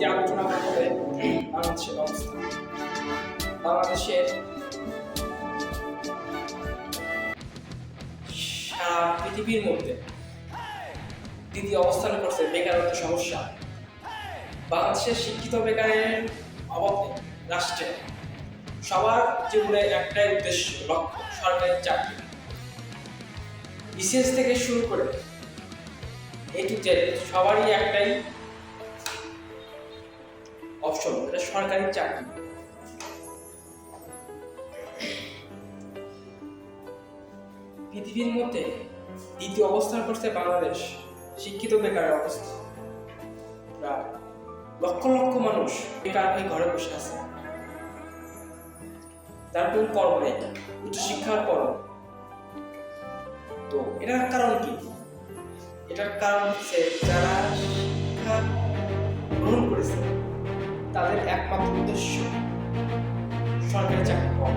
আজকে আলোচনা করব বাংলাদেশের অবস্থা বাংলাদেশের পৃথিবীর মধ্যে দ্বিতীয় অবস্থান করছে বেকারত্ব সমস্যা। বাংলাদেশের শিক্ষিত বেকারের অভাব রাষ্ট্রে। সবার জীবনে একটাই উদ্দেশ্য, লক্ষ্য, সরকারি চাকরি। বিশেষ থেকে শুরু করে জেড সবারই একটাই অপশন, এটা সরকারি চাকরি। পৃথিবীর মধ্যে দ্বিতীয় অবস্থান করছে বাংলাদেশ, শিক্ষিত বেকারের অবস্থা। লক্ষ লক্ষ মানুষ বেকার হয়ে ঘরে বসে আছে। তার কোনো কর্ম নেই? উচ্চশিক্ষার পর তো এটার কারণ কি? এটার কারণ হচ্ছে যারা শিক্ষা গ্রহণ করেছে তাদের একমাত্র উদ্দেশ্য সরকারি চাকরি পাওয়া।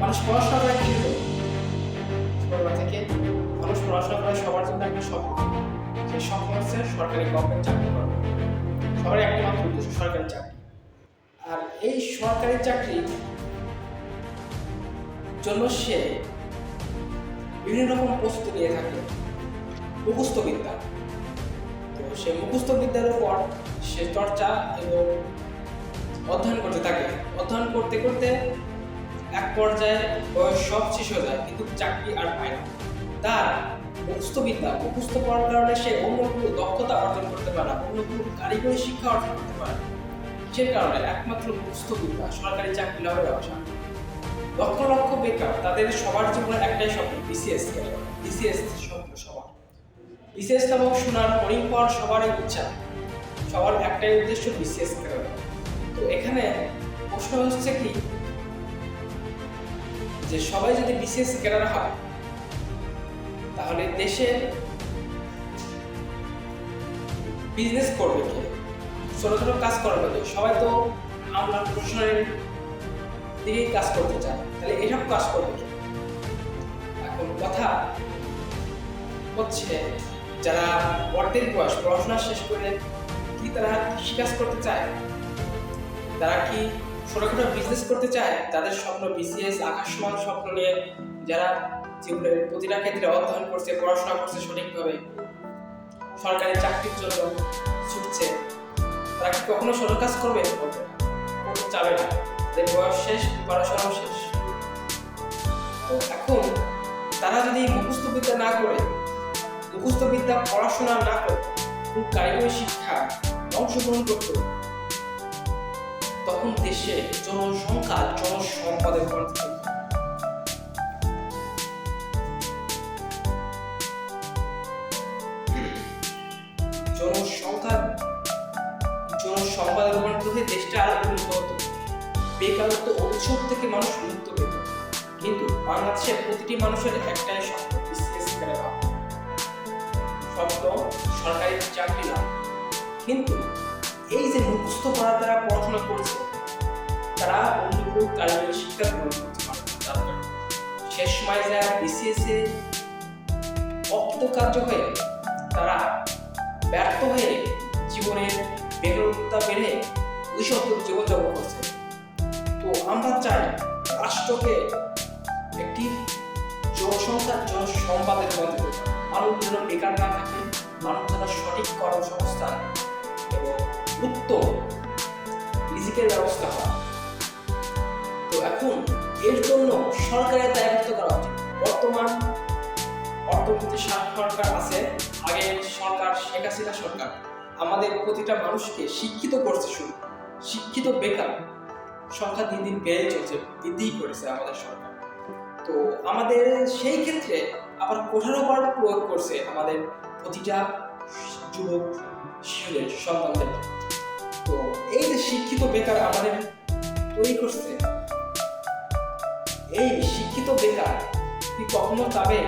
মানুষ পড়াশোনা করে কি ছোটবেলা থেকে মানুষ পড়াশোনা করে সবার জন্য একটা স্বপ্ন। সেই স্বপ্ন হচ্ছে সরকারি গভর্নমেন্ট চাকরি করা। সবার একটা মাত্র উদ্দেশ্য সরকারি চাকরি। আর এই সরকারি চাকরি জন্য সে বিভিন্ন রকম প্রস্তুতি নিয়ে থাকে। মুখস্থ বিদ্যা। তো সে মুখস্থ বিদ্যার উপর সে চর্চা এবং অধ্যয়ন করতে থাকে। অধ্যয়ন করতে করতে এক পর্যায়ে বয়স সব শেষ হয়ে যায়, কিন্তু চাকরি আর পায় না। তার মুখস্থ বিদ্যা মুখস্থ পড়ার কারণে সে অন্য কোনো দক্ষতা অর্জন করতে পারে না অন্য কোনো কারিগরি শিক্ষা অর্জন করতে পারে না। সে কারণে একমাত্র মুখস্থ বিদ্যা সরকারি চাকরি লাভের ব্যবসা লক্ষ লক্ষ বেকার, তাদের সবার জীবনে একটাই স্বপ্ন বিসিএস বিসিএস স্বপ্ন সবার। বিসিএস নামক শোনার হরিণ সবারই ইচ্ছা। সবার একটাই উদ্দেশ্য বিসিএস করা তো এখানে প্রশ্ন হচ্ছে কি? যে সবাই যদি বিসিএস ক্যাডার হয়, তাহলে দেশে বিজনেস করবে কে? ছোট ছোট কাজ করবে কে? সবাই তো আমরা প্রফেশনের দিকেই কাজ করতে চায় তাহলে এসব কাজ করবে কে? এখন কথা হচ্ছে যারা অর্ধেক বয়স, পড়াশোনা শেষ করে কি তারা কৃষিকাজ করতে চায়? তারা কি ছোটখাটো বিজনেস করতে চায়? তাদের স্বপ্ন বিসিএস আকাশ সমান স্বপ্ন নিয়ে যারা জীবনের প্রতিটা ক্ষেত্রে অধ্যয়ন করছে, পড়াশোনা করছে সঠিকভাবে সরকারি চাকরির জন্য ছুটছে, তারা কি কখনো ছোট কাজ করবে? করতে চাবে না। তাদের বয়স শেষ, পড়াশোনাও শেষ। তো এখন তারা যদি মুখস্থ বিদ্যা না করে, মুখস্থ বিদ্যা পড়াশোনা না করে কারিগরি শিক্ষা অংশগ্রহণ করতো তখন দেশে জনসংখ্যা জনসম্পদে রূপান্তরিত জনসংখ্যা জনসম্পদে রূপান্তরিত হয়ে দেশটা আরও উন্নত বেকারত্ব উৎসব থেকে মানুষ মুক্ত পেত কিন্তু বাংলাদেশের প্রতিটি মানুষের একটাই সরকারি চাকরি লাভ কিন্তু এই যে মুখস্থ করার দ্বারা পড়াশোনা করছে, তারা অন্য কোনো কারিগরি শিক্ষা গ্রহণ করতে পারে। তার শেষ সময় যারা বিসিএস এ হয়ে, তারা ব্যর্থ হয়ে জীবনের বেকারত্বতা বেড়ে দুঃসত্তর জীবনযাপন করছে তো আমরা চাই রাষ্ট্রকে একটি জনসংখ্যার জনসংবাদের মধ্যে মানুষ যেন বেকার না থাকে মানুষ যেন সঠিক কর্মসংস্থান এবং উত্তম রিজিকের ব্যবস্থা হয় তো এখন এর জন্য সরকারের দায়িত্ব করা উচিত। বর্তমান অর্থমন্ত্রী সরকার আছে, আগে সরকার, শেখ হাসিনা সরকার। আমাদের প্রতিটা মানুষকে শিক্ষিত করছে শুরু শিক্ষিত বেকার। সংখ্যা দিন দিন বেড়ে চলছে বৃদ্ধি করেছে আমাদের সরকার। তো আমাদের সেই ক্ষেত্রে আবার কোঠার উপর প্রয়োগ করছে আমাদের প্রতিটা যুবক, শিশুদের, সন্তানদের। তো এই যে শিক্ষিত বেকার আমাদের তৈরি করছে, এই শিক্ষিত বেকার কি কখনো চাবে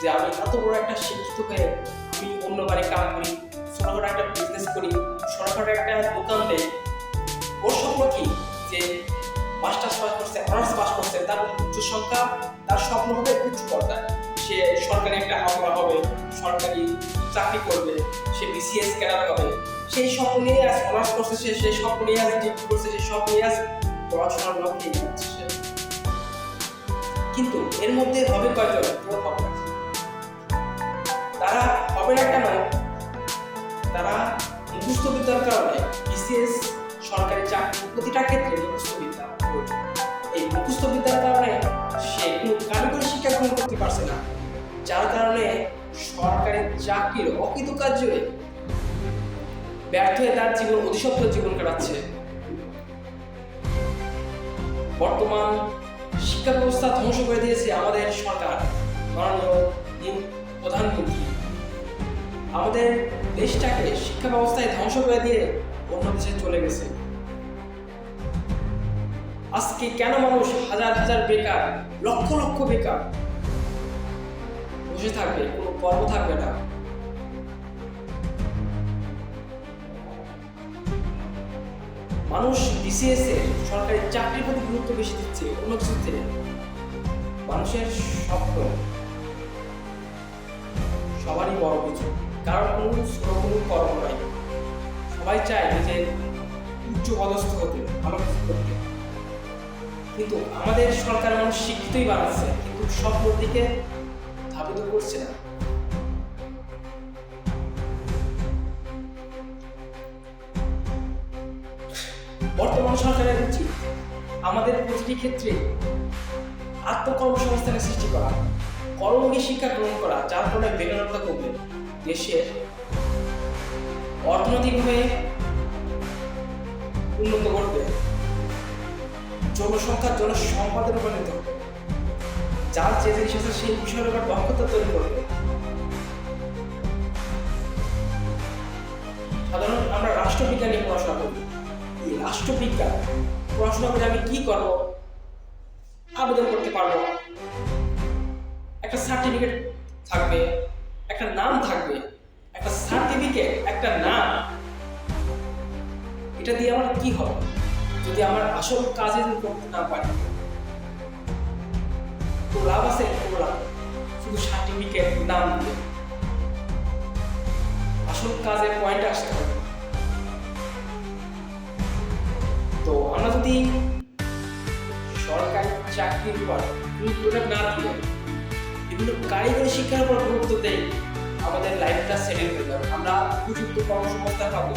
যে আমি এত বড় একটা শিক্ষিত হয়ে আমি অন্য বাড়ি কাজ করি, ছোটখাটো একটা বিজনেস করি, ছোটখাটো একটা দোকান দেই? ওর স্বপ্ন কি? যে মাস্টার্স পাস করছে অনার্স পাস করছে, তার উচ্চ সংখ্যা, তার স্বপ্ন হবে উচ্চ পর্দায় সে সরকারি একটা হাওয়া হবে, সরকারি চাকরি করবে, সে বিসিএস ক্যাডার হবে। সেই স্বপ্ন নিয়ে আজ অনার্স করছে, সে সেই স্বপ্ন নিয়ে আজ ডিগ্রি করছে, সেই স্বপ্ন নিয়ে আজ পড়াশোনার লক্ষ্যে এগিয়ে যাচ্ছে সে। কিন্তু এর মধ্যে হবে কয়জন? তারা হবে না কেন? তারা মুখস্থ বিদ্যার কারণে বিসিএস সরকারি চাকরি প্রতিটা ক্ষেত্রে মুখস্থ বিদ্যা এই মুখস্থ বিদ্যার কারণে সে কোনো কারিগরি শিক্ষা গ্রহণ করতে পারছে না। যার কারণে সরকারি চাকরির অকৃতকার্য হয়ে ব্যর্থ হয়ে তার জীবন অধিসত্ব জীবন কাটাচ্ছে। বর্তমান শিক্ষা ব্যবস্থা ধ্বংস করে দিয়েছে আমাদের সরকার। মাননীয় প্রধানমন্ত্রী, আমাদের দেশটাকে শিক্ষা ব্যবস্থায় ধ্বংস করে দিয়ে অন্য দেশে চলে গেছে। আজকে কেন মানুষ হাজার হাজার বেকার, লক্ষ লক্ষ বেকার? বসে থাকবে, কোনো কর্ম থাকবে না। মানুষ বিসিএস এ সরকারি চাকরির প্রতি গুরুত্ব বেশি দিচ্ছে অন্য কিছুতে না। মানুষের স্বপ্ন সবারই বড় কিছু, কারণ কোনো কোনো কর্ম নাই। সবাই চায় নিজের উচ্চ পদস্থ হতে, ভালো কিছু করতে। কিন্তু আমাদের সরকার মানুষ শিক্ষিতই বানাচ্ছে, কিন্তু স্বপ্নের দিকে ধাবিত করছে না। বর্তমান সরকারের উচিত আমাদের প্রতিটি ক্ষেত্রে আত্মকর্মসংস্থানের সৃষ্টি করা কর্মী শিক্ষা গ্রহণ করা, যার ফলে বেকারত্ব কমবে দেশের অর্থনৈতিকভাবে উন্নত করবে। জনসংখ্যার জনসংখ্যা জনসম্পাদে রূপান্তরিত হবে যার যে জিনিস আছে সেই বিষয়ের উপর দক্ষতা তৈরি করবে। সাধারণত আমরা রাষ্ট্রবিজ্ঞান নিয়ে পড়াশোনা করি। রাষ্ট্রবিজ্ঞান পড়াশোনা করে আমি কি করব? আবেদন করতে পারব। একটা সার্টিফিকেট থাকবে, একটা নাম থাকবে, একটা সার্টিফিকেট একটা নাম। এটা দিয়ে আমার কি হবে? যদি আমার আসল কাজে করতে না পারি, তো লাভ আছে শুধু সার্টিফিকেট নাম দিয়ে। আসল কাজের পয়েন্টে আসতে যদি সরকারি চাকরির পর গুরুত্বটা না দিয়ে বিভিন্ন কারিগরি শিক্ষার উপর গুরুত্ব দেই আমাদের লাইফটা সেটেল হয়ে যাবে। আমরা উপযুক্ত কর্মসংস্থান পাবো।